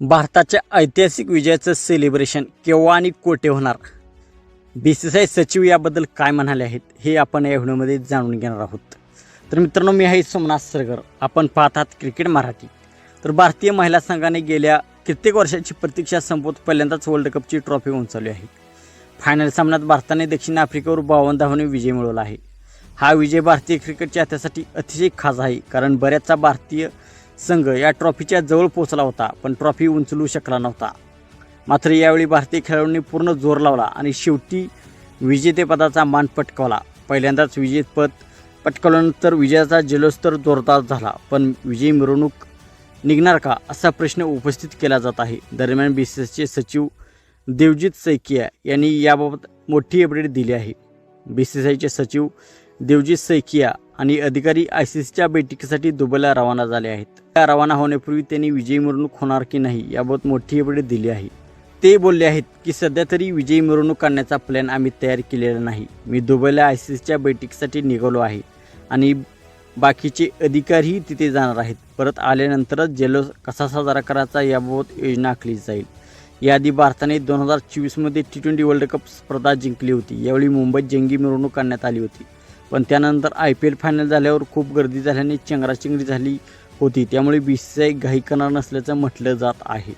भारताच्या ऐतिहासिक विजयाचं सेलिब्रेशन केव्हा आणि कोठे होणार? बी सी सी आय सचिव याबद्दल काय म्हणाले आहेत हे आपण या व्हिडिओमध्ये जाणून घेणार आहोत. तर मित्रांनो मी आहे सोमनाथ सरगर. आपण पाहतात क्रिकेट मराठी. तर भारतीय महिला संघाने गेल्या कित्येक वर्षाची प्रतीक्षा संपवत पहिल्यांदाच वर्ल्ड कपची ट्रॉफी उंचावली आहे. फायनल सामन्यात भारताने दक्षिण आफ्रिकेवर बावन्न धावांनी विजय मिळवला आहे. हा विजय भारतीय क्रिकेटच्या इतिहासासाठी अतिशय खास आहे कारण बऱ्याचसा भारतीय संघ या ट्रॉफीच्या जवळ पोहोचला होता पण ट्रॉफी उंचलू शकला नव्हता. मात्र यावेळी भारतीय खेळाडूंनी पूर्ण जोर लावला आणि शेवटी विजेतेपदाचा मान पटकावला. पहिल्यांदाच विजेतेपद पटकावल्यानंतर विजयाचा जलोस्तर जोरदार झाला पण विजयी मिरवणूक निघणार का असा प्रश्न उपस्थित केला जात आहे. दरम्यान बी सी एसचे सचिव देवजित सैकिया यांनी याबाबत मोठी अपडेट दिली आहे. बी सी सी आयचे सचिव देवजित सैकिया आणि अधिकारी आय सी सीच्या बैठकीसाठी दुबईला रवाना झाले आहेत. त्या रवाना होण्यापूर्वी त्यांनी विजयी मिरवणूक होणार की नाही याबाबत मोठी अपडेट दिली आहे. ते बोलले आहेत की सध्या तरी विजयी मिरवणूक काढण्याचा प्लॅन आम्ही तयार केलेला नाही. मी दुबईला आय सी सीच्या बैठकीसाठी निघालो आहे आणि बाकीचे अधिकारीही तिथे जाणार आहेत. परत आल्यानंतरच जल्लोष कसा साजरा करायचा याबाबत योजना आखली जाईल. याआधी भारताने दोन हजार चोवीसमध्ये टी ट्वेंटी वर्ल्ड कप स्पर्धा जिंकली होती. यावेळी मुंबईत जंगी मिरवणूक काढण्यात आली होती. पण त्यानंतर आय पी एल फायनल झाल्यावर खूप गर्दी झाल्याने चेंगराचेंगरी झाली होती. त्यामुळे बी सी आय घाई करणार नसल्याचं म्हटलं जात आहे.